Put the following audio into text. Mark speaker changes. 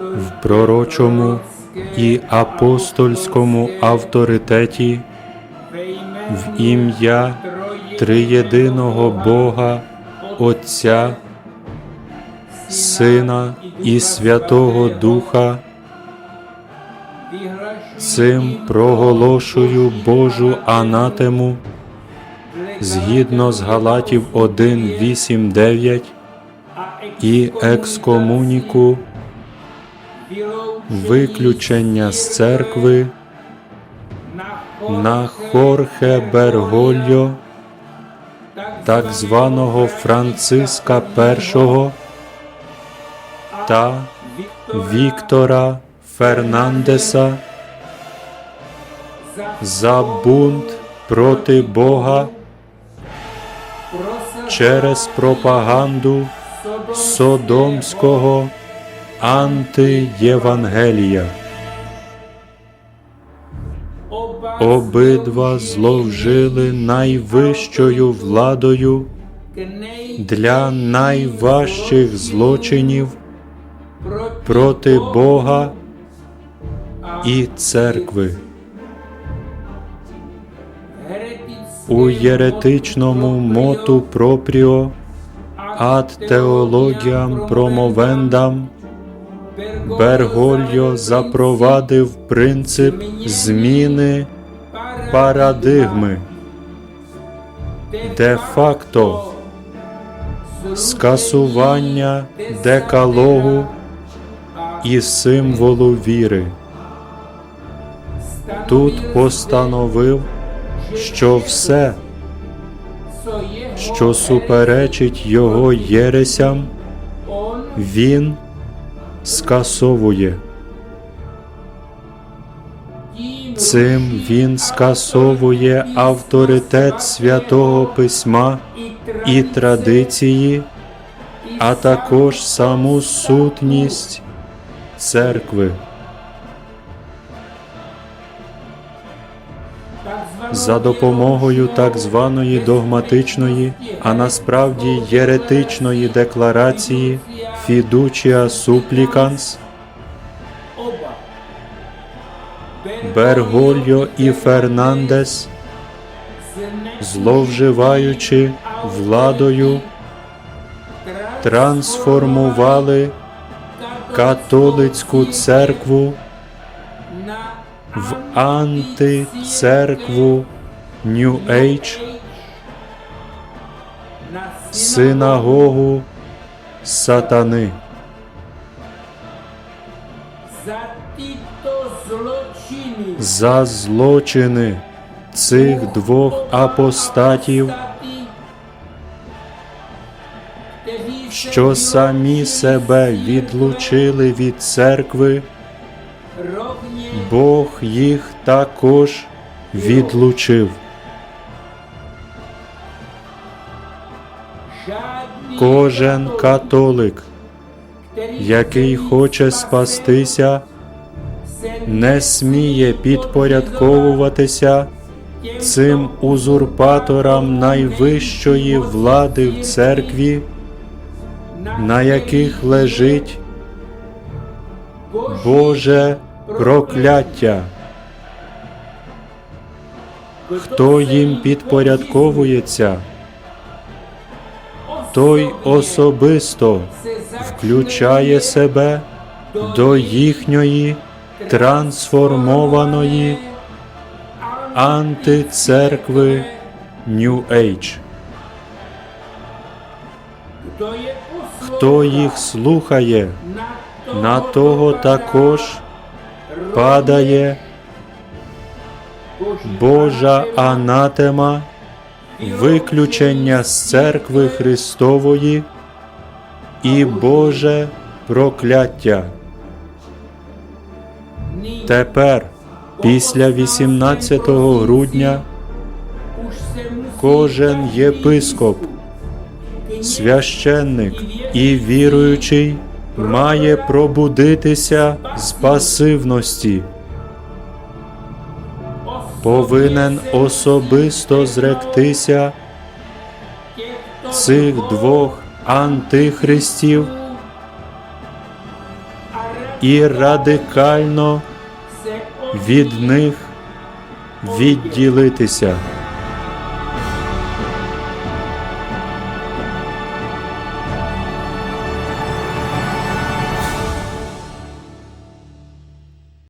Speaker 1: в пророчому і апостольському авторитеті в ім'я триєдиного Бога Отця, Сина і Святого Духа. Цим проголошую Божу анатему згідно з Галатів 1, 8, 9 і екскомуніку виключення з церкви на Хорхе Бергольо, так званого Франциска І та Віктора Фернандеса за бунт проти Бога через пропаганду Содомського антиєвангелія. Обидва зловжили найвищою владою для найважчих злочинів проти Бога і церкви. У єретичному моту пропріо ад теологіам промовендам Бергольо запровадив принцип зміни парадигми, де-факто скасування декалогу і символу віри. Тут постановив, що все, що суперечить його єресям, він скасовує. Цим він скасовує авторитет святого письма і традиції, а також саму сутність церкви. За допомогою так званої догматичної, а насправді єретичної декларації Fiducia Supplicans. Бергольо і Фернандес, зловживаючи владою, трансформували католицьку церкву в антицеркву Age, синагогу сатани.
Speaker 2: за
Speaker 1: злочини цих двох апостатів, що самі себе відлучили від церкви, Бог їх також відлучив. Кожен католик, який хоче спастися, не сміє підпорядковуватися цим узурпаторам найвищої влади в церкві, на яких лежить Боже прокляття. Хто їм підпорядковується, той особисто включає себе до їхньої трансформованої антицеркви New Age. Хто їх слухає, на того також падає Божа анатема, виключення з церкви Христової і Боже прокляття. Тепер, після 18 грудня, кожен єпископ, священник і віруючий має пробудитися з пасивності. Повинен особисто зректися цих двох антихристів і радикально від них відділитися.